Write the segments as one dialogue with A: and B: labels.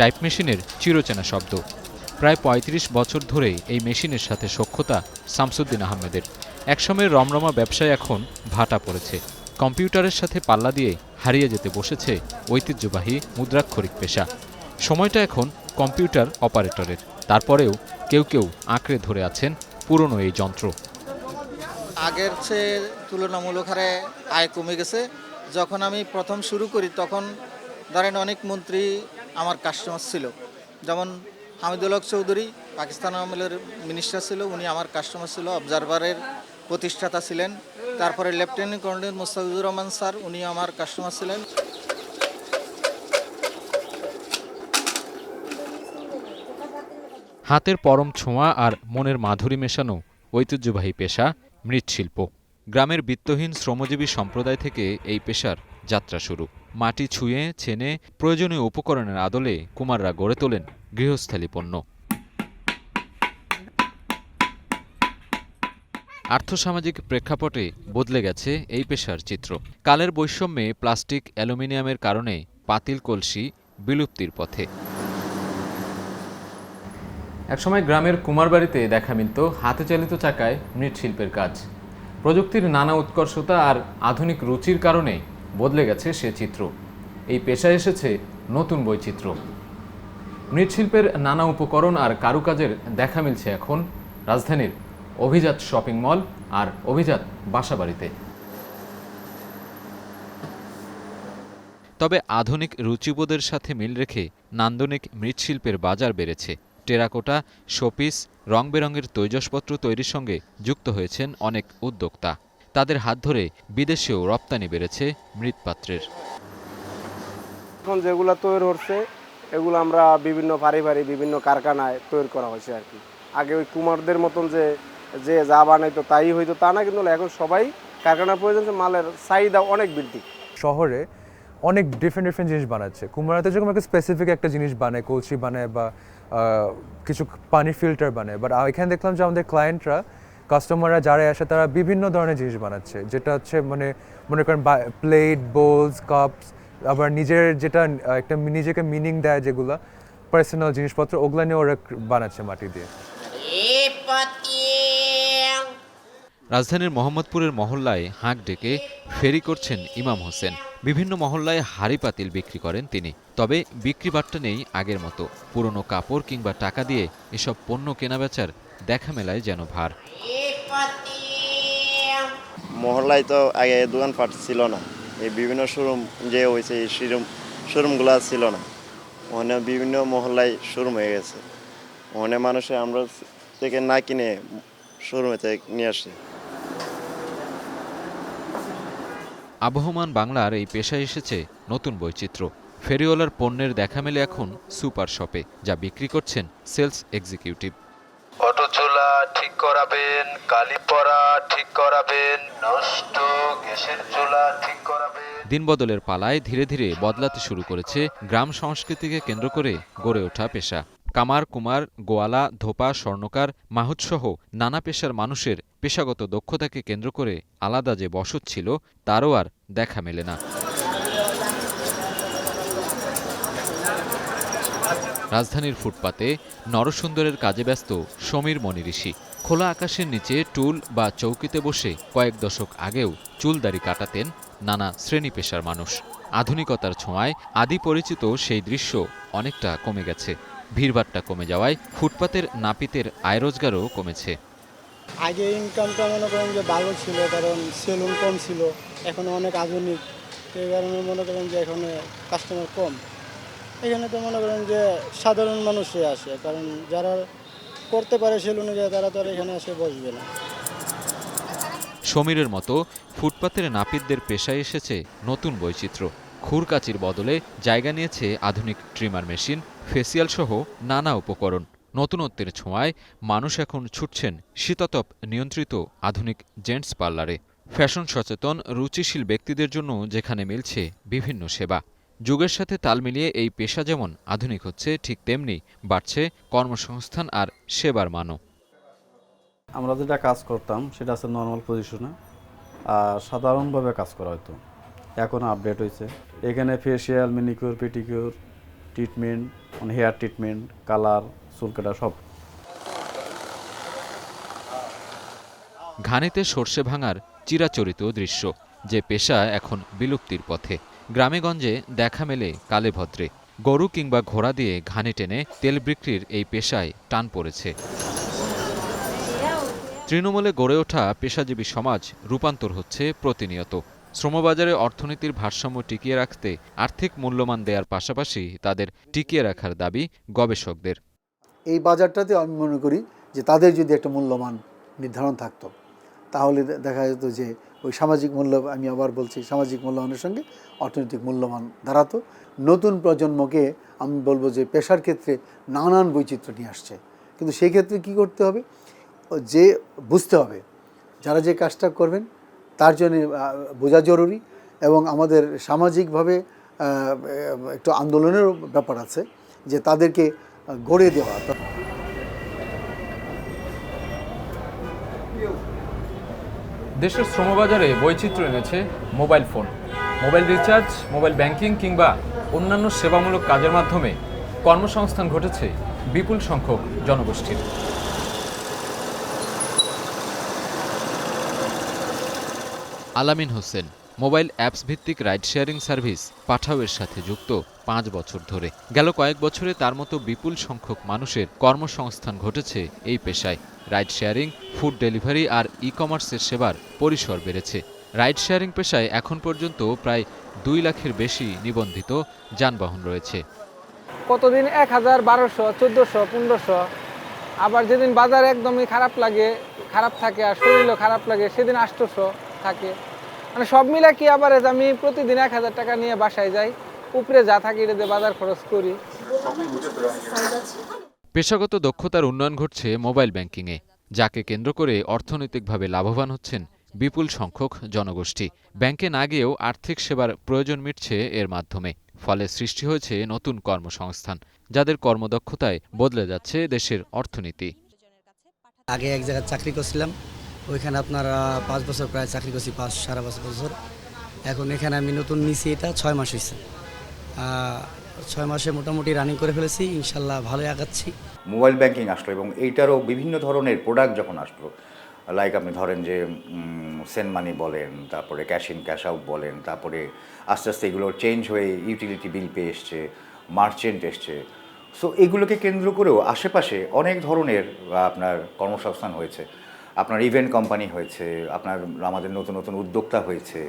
A: Type মেশিনের চিরচেনা শব্দ। প্রায় ৩৫ বছর ধরে এই মেশিনের সাথে সখ্যতা শামসুদ্দিন আহমেদের। একসময়ের রমরমা ব্যবসায় এখন ভাটা পড়েছে। কম্পিউটারের সাথে পাল্লা দিয়ে হারিয়ে যেতে বসেছে ঐতিহ্যবাহী মুদ্রাক্ষরিক পেশা। সময়টা এখন কম্পিউটার অপারেটরের। তারপরেও কেউ কেউ আঁকড়ে ধরে আছেন পুরনো এই যন্ত্র।
B: আগের চেয়ে তুলনামূলক হারে আয় কমে গেছে। যখন আমি প্রথম শুরু করি, তখন ধরেন অনেক মন্ত্রী আমার কাস্টমার ছিল। যেমন হামিদুল হক চৌধুরী, পাকিস্তান আমলের মিনিস্টার ছিল, উনি আমার কাস্টমার ছিল অবজারভারের প্রতিষ্ঠাতা ছিলেন। তারপরে lieutenant colonel Mostafizur Rahman sir, উনি আমার কাস্টমার ছিলেন।
A: হাতের পরম ছোঁয়া আর মনের মাধুরী মেশানো ঐতিহ্যবাহী পেশা মৃৎশিল্প। গ্রামের বিত্তহীন শ্রমজীবী সম্প্রদায় থেকে এই পেশার যাত্রা শুরু। মাটি ছুঁয়ে, ছেনে প্রয়োজনীয় উপকরণের আদলে কুমাররা গড়ে তোলেন গৃহস্থালী পণ্য। আর্থসামাজিক প্রেক্ষাপটে বদলে গেছে এই পেশার চিত্র। কালের বৈষম্যে প্লাস্টিক, অ্যালুমিনিয়ামের কারণে পাতিল কলসি বিলুপ্তির পথে। একসময় গ্রামের কুমারবাড়িতে দেখা মিলত হাতে চালিত চাকায় মৃৎশিল্পের কাজ। প্রযুক্তির নানা উৎকর্ষতা আর আধুনিক রুচির কারণে বদলে গেছে সে চিত্র। এই পেশায় এসেছে নতুন বৈচিত্র্য। মৃৎশিল্পের নানা উপকরণ আর কারুকাজের দেখা মিলছে এখন রাজধানীর অভিজাত শপিং মল আর অভিজাত বাসাবাড়িতে। তবে আধুনিক রুচিবোধের সাথে মিল রেখে নান্দনিক মৃৎশিল্পের বাজার বেড়েছে। টেরাকোটা, শোপিস রং বেরঙের তৈজসপত্র তৈরির সঙ্গে যুক্ত হয়েছেন অনেক উদ্যোক্তা। তাদের হাত ধরে বিদেশেও রপ্তানি বেড়েছে মৃৎপাত্রের।
C: এখন যেগুলো তৈরি হচ্ছে এগুলো আমরা বিভিন্ন ভারী ভারী বিভিন্ন কারখানায় তৈরি করা হয়েছে আর কি। আগে ওই কুমারদের মতন যে যে যা বানাইতো তাই হইতো তা না কিন্তু এখন সবাই কারখানার প্রয়োজন মালের চাহিদা অনেক বৃদ্ধি।
D: শহরে অনেক ডিফারেন্ট ডিফারেন্ট জিনিস বানাচ্ছে। কুমড়াতে যেরকম একটা স্পেসিফিক একটা জিনিস বানায় কলসি বানায় বা কিছু পানি ফিল্টার বানায়। বাট এখানে দেখলাম যে আমাদের ক্লায়েন্টরা কাস্টমাররা যারা আসে, তারা বিভিন্ন ধরনের জিনিস বানাচ্ছে। যেটা হচ্ছে মানে মনে করেন প্লেট বোলস কাপস আবার নিজের যেটা, একটা নিজেকে মিনিং দেয় যেগুলো পার্সোনাল জিনিসপত্র, ওগুলো নিয়ে ওরা বানাচ্ছে মাটি দিয়ে।
A: রাজধানীর মোহাম্মদপুরের মহল্লায় হাঁক ডেকে ফেরি করছেন ইমাম হোসেন। বিভিন্ন মহল্লায় হাড়ি পাতিল বিক্রি করেন তিনি। তবে বিক্রি বাট্টা নেই আগের মতো। পুরনো কাপড় কিংবা টাকা দিয়ে এসব পণ্য কেনাবেচার দেখা মেলায় যেন ভার।
E: মহল্লায় তো আগে দোকানপাট ছিল না। এই বিভিন্ন শোরুম যে হয়েছে এই শোরুম শোরুমগুলো ছিল না। ওখানে বিভিন্ন মহল্লায় শোরুম হয়ে গেছে। ওখানে মানুষে আমরা থেকে না কিনে শোরুমে থেকে নিয়ে আসি।
A: আবহমান বাংলার এই পেশায় এসেছে নতুন বৈচিত্র্য। ফেরিওয়ালার পণ্যের দেখা মেলে এখন সুপার শপে যা বিক্রি করছেন সেলস এক্সিকিউটিভ।
F: অটো চুলা ঠিক করাবেন কালি পরা ঠিক করাবেন, নষ্ট গ্যাসের চুলা ঠিক করাবেন।
A: দিনবদলের পালায় ধীরে ধীরে বদলাতে শুরু করেছে গ্রাম সংস্কৃতিকে কেন্দ্র করে গড়ে ওঠা পেশা। কামার, কুমার, গোয়ালা, ধোপা, স্বর্ণকার, মাহুতসহ নানা পেশার মানুষের পেশাগত দক্ষতাকে কেন্দ্র করে আলাদা যে বসত ছিল, তারও আর দেখা মেলে না। রাজধানীর ফুটপাতে নরসুন্দরের কাজে ব্যস্ত সমীর মনিঋষি খোলা আকাশের নিচে টুল বা চৌকিতে বসে কয়েক দশক আগেও চুলদাড়ি কাটাতেন নানা শ্রেণি পেশার মানুষ। আধুনিকতার ছোঁয়ায় আদি পরিচিত সেই দৃশ্য অনেকটা কমে গেছে। ভিড়ভাট্টা কমে যাওয়ায় ফুটপাতের নাপিতের আয় রোজগারও কমেছে।
G: আগে ইনকামটা মনে করেন যে ভালো ছিল, কারণ সেলুন কম ছিল, এখন অনেক আধুনিক। সেই কারণে মনে করেন যে এখানে কাস্টমার কম। এখানে তো মনে করেন যে সাধারণ মানুষই আসে, কারণ যারা করতে পারে সেলুনে যায় তারা তো আর এখানে এসে বসবে না।
A: সমীরের মতো ফুটপাতের নাপিতদের পেশায় এসেছে নতুন বৈচিত্র্য। খুরকাচির বদলে জায়গা নিয়েছে আধুনিক ট্রিমার মেশিন, ফেসিয়াল সহ নানা উপকরণ। নতুনত্বের ছোঁয়ায় মানুষ এখন ছুটছেন শীতাতপ নিয়ন্ত্রিত আধুনিক জেন্টস পার্লারে। ফ্যাশন সচেতন, রুচিশীল ব্যক্তিদের জন্য যেখানে মিলছে বিভিন্ন সেবা। যুগের সাথে তাল মিলিয়ে এই পেশা যেমন আধুনিক হচ্ছে ঠিক তেমনি বাড়ছে কর্মসংস্থান আর সেবার মানও।
H: আমরা যেটা কাজ করতাম সেটা আছে নর্মাল পজিশনে আর সাধারণভাবে কাজ করা হতো এখন আপডেট হয়েছে এখানে ফেসিয়াল মিনিকিউর পেটিকিউর ট্রিটমেন্ট মানে হেয়ার ট্রিটমেন্ট কালার চুল কাটা সব।
A: ঘানিতে সর্ষে ভাঙার চিরাচরিত দৃশ্য যে পেশা এখন বিলুপ্তির পথে। গ্রামেগঞ্জে দেখা মেলে কালে ভদ্রে। গরু কিংবা ঘোড়া দিয়ে ঘানে টেনে তেল বিক্রির এই পেশায় টান পড়েছে। তৃণমূলে গড়ে ওঠা পেশাজীবী সমাজ রূপান্তর হচ্ছে প্রতিনিয়ত। শ্রমবাজারে অর্থনীতির ভারসাম্য টিকিয়ে রাখতে আর্থিক মূল্যমান দেওয়ার পাশাপাশি তাদের টিকিয়ে রাখার দাবি গবেষকদের।
I: এই বাজারটাতে আমি মনে করি যে তাদের যদি একটা মূল্যমান নির্ধারণ থাকতো তাহলে দেখা যেত যে ওই সামাজিক মূল্য, আমি আবার বলছি সামাজিক মূল্যমানের সঙ্গে অর্থনৈতিক মূল্যমান দাঁড়াতো নতুন প্রজন্মকে আমি বলব যে পেশার ক্ষেত্রে নানান বৈচিত্র্য নিয়ে আসছে। কিন্তু সেই ক্ষেত্রে কী করতে হবে? যে বুঝতে হবে, যারা যে কাজটা করবেন, তার জন্য বোঝা জরুরি এবং আমাদের সামাজিকভাবে একটু আন্দোলনেরও ব্যাপার আছে যে তাদেরকে গড়ে দেওয়া।
J: দেশের শ্রমবাজারে বৈচিত্র্য এনেছে mobile phone. Mobile recharge, mobile banking কিংবা অন্যান্য সেবামূলক কাজের মাধ্যমে কর্মসংস্থান ঘটেছে বিপুল সংখ্যক জনগোষ্ঠীর।
A: আলামিন হোসেন মোবাইল অ্যাপস ভিত্তিক রাইড শেয়ারিং সার্ভিস পাঠাওয়ের সাথে যুক্ত পাঁচ বছর ধরে। গেল কয়েক বছরে তার মতো বিপুল সংখ্যক মানুষের কর্মসংস্থান ঘটেছে এই পেশায়। রাইড শেয়ারিং, ফুড ডেলিভারি আর ই কমার্সের সেবার পরিসর বেড়েছে। রাইড শেয়ারিং পেশায় এখন পর্যন্ত প্রায় দুই লাখের বেশি নিবন্ধিত যানবাহন রয়েছে।
K: কতদিন? এক হাজার বারোশো, চোদ্দোশো, পনেরোশো। আবার যেদিন বাজার একদমই খারাপ লাগে, খারাপ থাকে আর শরীরও খারাপ লাগে, সেদিন আটশোশো থাকে। মানে সব মিলে কি আবার আমি প্রতিদিন এক হাজার টাকা নিয়ে বাসায় যাই উপরে যা থাকি দিয়ে বাজার খরচ করি।
A: পেশাগত দক্ষতার উন্নয়ন ঘটছে মোবাইল ব্যাংকিংয়ে যাকে কেন্দ্র করে অর্থনৈতিকভাবে লাভবান হচ্ছেন বিপুল সংখ্যক জনগোষ্ঠী। ব্যাংকে না গিয়েও আর্থিক সেবার প্রয়োজন মিটছে এর মাধ্যমে ফলে সৃষ্টি হয়েছে নতুন কর্মসংস্থান যাদের কর্মদক্ষতায় বদলে যাচ্ছে দেশের অর্থনীতি।
L: আগে এক জায়গায় চাকরি করছিলাম ওইখানে আপনার পাঁচ বছর প্রায় চাকরি করছি, পাঁচ, সাড়ে পাঁচ বছর। এখন এখানে আমি নতুন নিছি এটা ছয় মাস হয়েছে ছয় মাসে মোটামুটি রানিং করে ফেলেছি, ইনশাল্লাহ ভালোই আগাচ্ছি।
M: মোবাইল ব্যাংকিং আসলো এবং এইটারও বিভিন্ন ধরনের প্রোডাক্ট যখন আসলো লাইক আপনি ধরেন যে সেন্ড মানি বলেন, তারপরে ক্যাশ ইন ক্যাশ আউট বলেন, তারপরে আস্তে আস্তে এগুলো চেঞ্জ হয়ে ইউটিলিটি বিল পে এসছে মার্চেন্ট এসছে। সো এগুলোকে কেন্দ্র করেও আশেপাশে অনেক ধরনের আপনার কর্মসংস্থান হয়েছে। আপনার ইভেন্ট কোম্পানি হয়েছে, আপনার আমাদের নতুন নতুন উদ্যোক্তা হয়েছে।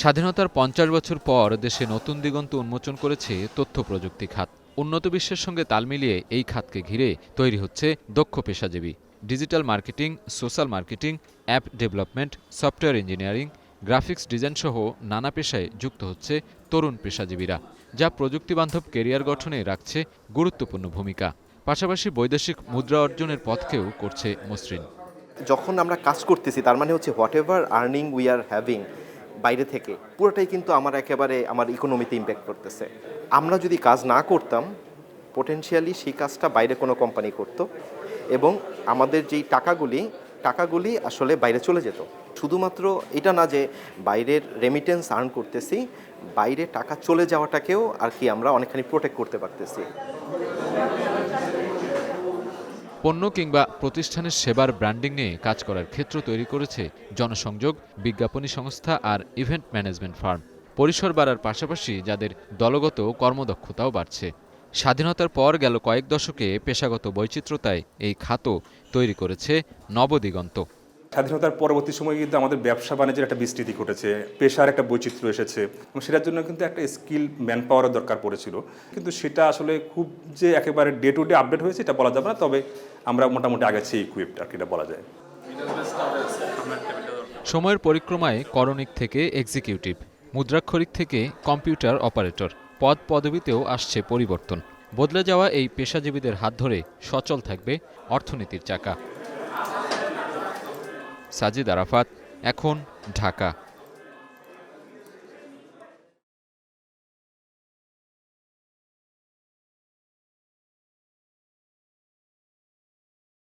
A: স্বাধীনতার পঞ্চাশ বছর পর দেশে নতুন দিগন্ত উন্মোচন করেছে তথ্য প্রযুক্তি খাত। উন্নত বিশ্বের সঙ্গে তাল মিলিয়ে এই খাতকে ঘিরে তৈরি হচ্ছে দক্ষ পেশাজীবী। Digital marketing, social marketing, app development, software engineering, graphics design সহ নানা পেশায় যুক্ত হচ্ছে তরুণ পেশাজীবীরা। যা প্রযুক্তিবান্ধব কেরিয়ার গঠনে রাখছে গুরুত্বপূর্ণ ভূমিকা। পাশাপাশি বৈদেশিক মুদ্রা অর্জনের পথকেও করছে মসৃণ।
N: যখন আমরা কাজ করতেছি, তার মানে হচ্ছে whatever earning we are having বাইরে থেকে, পুরোটাই কিন্তু আমার একেবারে আমার ইকোনমিতে ইম্প্যাক্ট করতেছে। আমরা যদি কাজ না করতাম পোটেনশিয়ালি সেই কাজটা বাইরে কোনো কোম্পানি করত এবং আমাদের যেই টাকাগুলি টাকাগুলি আসলে বাইরে চলে যেত। শুধুমাত্র এটা না যে বাইরের রেমিটেন্স আর্ন করতেছি, বাইরে টাকা চলে যাওয়াটাকেও আর কি আমরা অনেকখানি প্রোটেক্ট করতে পারতেছি।
A: পণ্য কিংবা প্রতিষ্ঠানের সেবার ব্র্যান্ডিং নিয়ে কাজ করার ক্ষেত্র তৈরি করেছে জনসংযোগ, বিজ্ঞাপনী সংস্থা আর ইভেন্ট ম্যানেজমেন্ট ফার্ম পরিসর বাড়ার পাশাপাশি যাদের দলগত কর্মদক্ষতাও বাড়ছে। স্বাধীনতার পর গেল কয়েক দশকে পেশাগত বৈচিত্র্যতায় এই খাতও তৈরি করেছে নবদিগন্ত।
O: স্বাধীনতার পরবর্তী সময়ে কিন্তু আমাদের ব্যবসা বাণিজ্যের একটা বিস্তৃতি ঘটেছে, পেশার একটা বৈচিত্র্য এসেছে, এবং সেটার জন্য কিন্তু একটা স্কিল ম্যান পাওয়ারের দরকার পড়েছিল। কিন্তু সেটা আসলে খুব যে একেবারে ডে টু ডে আপডেট হয়েছে, এটা বলা যাবে না, তবে আমরা মোটামুটি আগেছি ইকুইপড আর কি এটা বলা যায়।
A: সময়ের পরিক্রমায় করণিক থেকে এক্সিকিউটিভ মুদ্রাক্ষরিক থেকে কম্পিউটার অপারেটর পদ পদবিতেও আসছে পরিবর্তন। বদলে যাওয়া এই পেশাজীবীদের হাত ধরে সচল থাকবে অর্থনীতির চাকা। সাজিদ আরাফাত এখন ঢাকা।